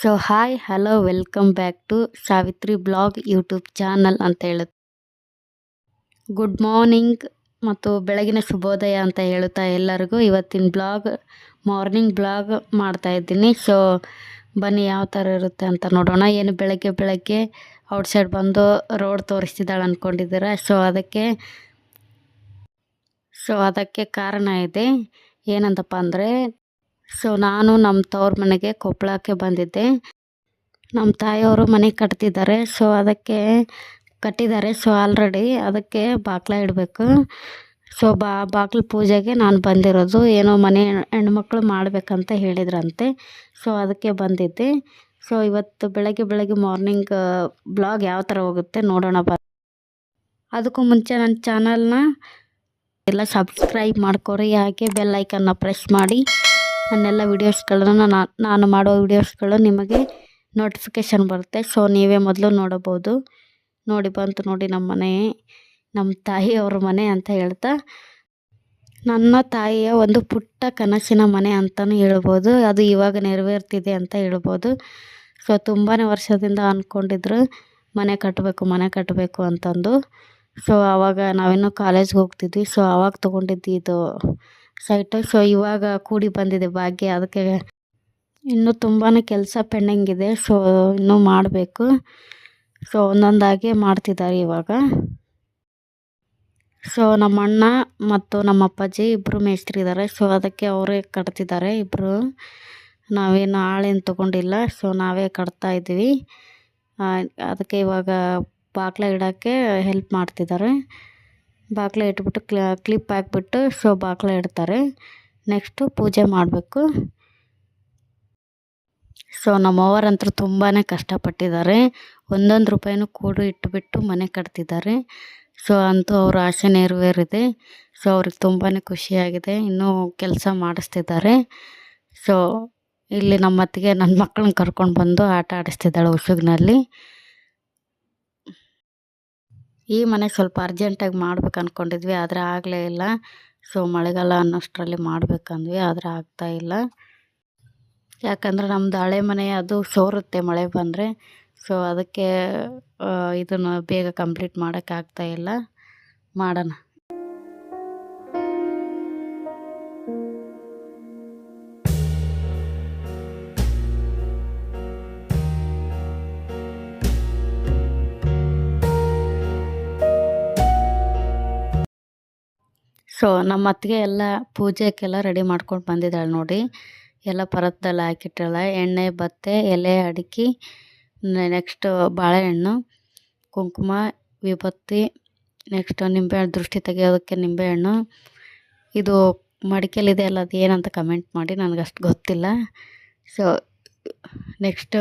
So hi hello welcome back to Savitri blog YouTube channel ಅಂತ ಹೇಳುತ್ತೆ. Good morning ಮತ್ತು ಬೆಳಗಿನ ಶುಭೋದಯ ಅಂತ ಹೇಳುತ್ತಾ ಎಲ್ಲರಿಗೂ. ಇವತ್ತಿನ ಬ್ಲಾಗ್ ಮಾರ್ನಿಂಗ್ ಬ್ಲಾಗ್ ಮಾಡ್ತಾ ಇದ್ದೀನಿ. ಸೊ ಬನ್ನಿ ಯಾವ ಥರ ಇರುತ್ತೆ ಅಂತ ನೋಡೋಣ. ಏನು ಬೆಳಗ್ಗೆ ಬೆಳಗ್ಗೆ ಔಟ್ಸೈಡ್ ಬಂದು ರೋಡ್ ತೋರಿಸ್ತಿದ್ದಾಳೆ ಅಂದ್ಕೊಂಡಿದ್ದೀರ ಸೊ ಅದಕ್ಕೆ ಸೊ ಅದಕ್ಕೆ ಕಾರಣ ಇದೆ. ಏನಂತಪ್ಪ ಅಂದರೆ ಸೊ ನಾನು ನಮ್ಮ ತವ್ರ ಮನೆಗೆ ಕೊಪ್ಪಳಕ್ಕೆ ಬಂದಿದ್ದೆ. ನಮ್ಮ ತಾಯಿಯವರು ಮನೆ ಕಟ್ತಿದ್ದಾರೆ. ಸೊ ಅದಕ್ಕೆ ಕಟ್ಟಿದ್ದಾರೆ. ಸೊ ಆಲ್ರೆಡಿ ಅದಕ್ಕೆ ಬಾಗ್ಲ ಇಡಬೇಕು. ಸೊ ಬಾ ಬಾಗ್ಲ ಪೂಜೆಗೆ ನಾನು ಬಂದಿರೋದು. ಏನೋ ಮನೆ ಹೆಣ್ಮಕ್ಳು ಮಾಡಬೇಕಂತ ಹೇಳಿದ್ರಂತೆ. ಸೊ ಅದಕ್ಕೆ ಬಂದಿದ್ದೆ. ಸೊ ಇವತ್ತು ಬೆಳಗ್ಗೆ ಬೆಳಗ್ಗೆ ಮಾರ್ನಿಂಗ್ ಬ್ಲಾಗ್ ಯಾವ ಥರ ಹೋಗುತ್ತೆ ನೋಡೋಣ ಬ ಅದಕ್ಕೂ ಮುಂಚೆ ನನ್ನ ಚಾನಲ್ನ ಎಲ್ಲ ಸಬ್ಸ್ಕ್ರೈಬ್ ಮಾಡ್ಕೊರಿ. ಹಾಗೆ ಬೆಲ್ ಐಕನ್ನ ಪ್ರೆಸ್ ಮಾಡಿ. ನನ್ನೆಲ್ಲ ವೀಡಿಯೋಸ್ಗಳನ್ನು ನಾನು ಮಾಡೋ ವೀಡಿಯೋಸ್ಗಳು ನಿಮಗೆ ನೋಟಿಫಿಕೇಷನ್ ಬರುತ್ತೆ. ಸೊ ನೀವೇ ಮೊದಲು ನೋಡಬಹುದು. ನೋಡಿ ಬಂತು ನೋಡಿ ನಮ್ಮ ಮನೆ, ನಮ್ಮ ತಾಯಿಯವ್ರ ಮನೆ ಅಂತ ಹೇಳ್ತಾ. ನನ್ನ ತಾಯಿಯ ಒಂದು ಪುಟ್ಟ ಕನಸಿನ ಮನೆ ಅಂತಲೂ ಹೇಳ್ಬೋದು. ಅದು ಇವಾಗ ನೆರವೇರ್ತಿದೆ ಅಂತ ಹೇಳ್ಬೋದು. ಸೊ ತುಂಬಾ ವರ್ಷದಿಂದ ಅಂದ್ಕೊಂಡಿದ್ರು ಮನೆ ಕಟ್ಟಬೇಕು ಮನೆ ಕಟ್ಟಬೇಕು ಅಂತಂದು. ಸೊ ಆವಾಗ ನಾವಿನ್ನೂ ಕಾಲೇಜ್ಗೆ ಹೋಗ್ತಿದ್ವಿ. ಸೊ ಆವಾಗ ತೊಗೊಂಡಿದ್ದು ಇದು ಸೈಟು ಸೊ ಇವಾಗ ಕೂಡಿ ಬಂದಿದೆ ಭಾಗ್ಯ, ಅದಕ್ಕೆ ಇನ್ನೂ ತುಂಬಾ ಕೆಲಸ ಪೆಂಡಿಂಗ್ ಇದೆ ಸೊ ಇನ್ನೂ ಮಾಡಬೇಕು. ಸೊ ಒಂದೊಂದಾಗಿ ಮಾಡ್ತಿದ್ದಾರೆ ಇವಾಗ. ಸೊ ನಮ್ಮ ಅಣ್ಣ ಮತ್ತು ನಮ್ಮ ಅಪ್ಪಾಜಿ ಇಬ್ಬರು ಮೇಸ್ತ್ರಿ ಇದ್ದಾರೆ ಸೊ ಅದಕ್ಕೆ ಅವರೇ ಕಟ್ತಿದ್ದಾರೆ ಇಬ್ಬರು ನಾವೇನು ಆಳೇನು ತೊಗೊಂಡಿಲ್ಲ ಸೊ ನಾವೇ ಕಟ್ತಾ ಇದ್ದೀವಿ. ಅದಕ್ಕೆ ಇವಾಗ ಬಾಗ್ಲ ಇಡೋಕ್ಕೆ ಹೆಲ್ಪ್ ಮಾಡ್ತಿದ್ದಾರೆ. ಬಾಗಿಲ ಇಟ್ಬಿಟ್ಟು ಕ್ಲಿಪ್ ಹಾಕ್ಬಿಟ್ಟು ಸೊ ಬಾಗಿಲ ಇಡ್ತಾರೆ. ನೆಕ್ಸ್ಟು ಪೂಜೆ ಮಾಡಬೇಕು. ಸೊ ನಮ್ಮವರಂತೂ ತುಂಬಾ ಕಷ್ಟಪಟ್ಟಿದ್ದಾರೆ. ಒಂದೊಂದು ರೂಪಾಯಿನೂ ಕೂಡು ಇಟ್ಟುಬಿಟ್ಟು ಮನೆ ಕಟ್ತಿದ್ದಾರೆ. ಸೊ ಅಂತೂ ಅವ್ರ ಆಸೆ ನೆರವೇರಿದೆ. ಸೊ ಅವ್ರಿಗೆ ತುಂಬಾ ಖುಷಿಯಾಗಿದೆ. ಇನ್ನೂ ಕೆಲಸ ಮಾಡಿಸ್ತಿದ್ದಾರೆ. ಸೊ ಇಲ್ಲಿ ನಮ್ಮತ್ತಿಗೆ ನನ್ನ ಮಕ್ಕಳನ್ನ ಕರ್ಕೊಂಡು ಬಂದು ಆಟ ಆಡಿಸ್ತಿದ್ದಾಳೆ ಉಸುಗಿನಲ್ಲಿ ಈ ಮನೆ ಸ್ವಲ್ಪ ಅರ್ಜೆಂಟಾಗಿ ಮಾಡ್ಬೇಕು ಅಂದ್ಕೊಂಡಿದ್ವಿ ಆದರೆ ಆಗಲೇ ಇಲ್ಲ. ಸೊ, ಮಳೆಗಾಲ ಅನ್ನೋಷ್ಟರಲ್ಲಿ ಮಾಡ್ಬೇಕಂದ್ವಿ, ಆದರೆ ಆಗ್ತಾಯಿಲ್ಲ ಯಾಕಂದರೆ ನಮ್ಮದು ಹಳೆ ಮನೆ, ಅದು ಸೋರುತ್ತೆ ಮಳೆ ಬಂದರೆ. ಸೊ, ಅದಕ್ಕೆ ಇದನ್ನು ಬೇಗ ಕಂಪ್ಲೀಟ್ ಮಾಡೋಕ್ಕಾಗ್ತಾಯಿಲ್ಲ ಮಾಡೋಣ. ಸೊ ನಮ್ಮ ಅತ್ತಿಗೆ ಎಲ್ಲ ಪೂಜೆಗೆಲ್ಲ ರೆಡಿ ಮಾಡ್ಕೊಂಡು ಬಂದಿದ್ದಾಳೆ ನೋಡಿ. ಎಲ್ಲ ಪರತ್ದಲ್ಲಿ ಹಾಕಿಟ್ಟಾಳೆ. ಎಣ್ಣೆ, ಬತ್ತೆ, ಎಲೆ ಅಡಿಕೆ ನೆಕ್ಸ್ಟ್ ಬಾಳೆಹಣ್ಣು, ಕುಂಕುಮ, ವಿಭತ್ತಿ ನೆಕ್ಸ್ಟ್ ನಿಂಬೆ ದೃಷ್ಟಿ ತೆಗೆಯೋದಕ್ಕೆ ನಿಂಬೆಹಣ್ಣು. ಇದು ಮಡಿಕೆಲಿದೆ ಅಲ್ಲ, ಅದು ಏನಂತ ಕಮೆಂಟ್ ಮಾಡಿ ನನಗೆ ಅಷ್ಟು ಗೊತ್ತಿಲ್ಲ ಸೊ ನೆಕ್ಸ್ಟ್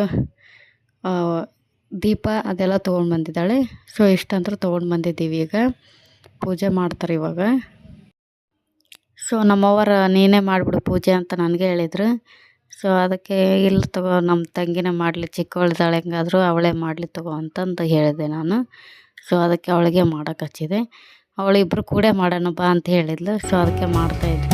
ದೀಪ ಅದೆಲ್ಲ ತೊಗೊಂಡು ಬಂದಿದ್ದಾಳೆ. ಸೊ ಇಷ್ಟಂತರೂ ತೊಗೊಂಡು ಬಂದಿದ್ದೀವಿ ಈಗ. ಪೂಜೆ ಮಾಡ್ತಾರೆ ಇವಾಗ. ಸೊ ನಮ್ಮವ್ವರು ನೀನೇ ಮಾಡಿಬಿಡು ಪೂಜೆ ಅಂತ ನನಗೆ ಹೇಳಿದ್ರು. ಸೊ ಅದಕ್ಕೆ ಇಲ್ಲ ತಗೋ ನಮ್ಮ ತಂಗಿನೇ ಮಾಡಲಿ, ಚಿಕ್ಕವಳಿದ್ದಾಳೆ ಹೆಂಗಾದರೂ ಅವಳೇ ಮಾಡಲಿ ತಗೋ ಅಂತಂದು ಹೇಳಿದೆ ನಾನು. ಸೊ ಅದಕ್ಕೆ ಅವಳಿಗೆ ಮಾಡೋಕೆ ಹಚ್ಚಿದೆ. ಅವಳಿಬ್ಬರು ಕೂಡ ಮಾಡೋಣ ಬಾ ಅಂತ ಹೇಳಿದ್ಲು. ಸೊ ಅದಕ್ಕೆ ಮಾಡ್ತಾಯಿದ್ವಿ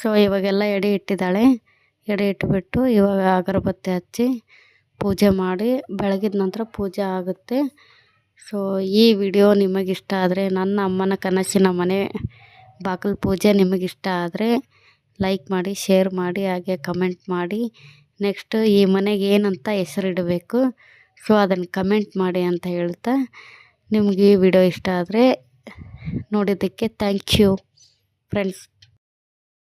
ಸೊ ಇವಾಗೆಲ್ಲ ಎಡೆ ಇಟ್ಟಿದ್ದಾಳೆ. ಎಡೆ ಇಟ್ಬಿಟ್ಟು ಇವಾಗ ಅಗರಬತ್ತಿ ಹಚ್ಚಿ ಪೂಜೆ ಮಾಡಿ ಬೆಳಗಿದ ನಂತರ ಪೂಜೆ ಆಗುತ್ತೆ. ಸೊ ಈ ವಿಡಿಯೋ ನಿಮಗಿಷ್ಟ ಆದರೆ ನನ್ನ ಅಮ್ಮನ ಕನಸಿನ ಮನೆ ಬಾಗಿಲು ಪೂಜೆ ನಿಮಗಿಷ್ಟ ಆದರೆ ಲೈಕ್ ಮಾಡಿ, ಶೇರ್ ಮಾಡಿ, ಹಾಗೆ ಕಮೆಂಟ್ ಮಾಡಿ. ನೆಕ್ಸ್ಟ್ ಈ ಮನೆಗೆ ಏನಂತ ಹೆಸರಿಡಬೇಕು? ಸೊ ಅದನ್ನು ಕಮೆಂಟ್ ಮಾಡಿ ಅಂತ ಹೇಳ್ತಾ ನಿಮಗೆ ಈ ವಿಡಿಯೋ ಇಷ್ಟ ಆದರೆ ನೋಡಿದ್ದಕ್ಕೆ ಥ್ಯಾಂಕ್ ಯು ಫ್ರೆಂಡ್ಸ್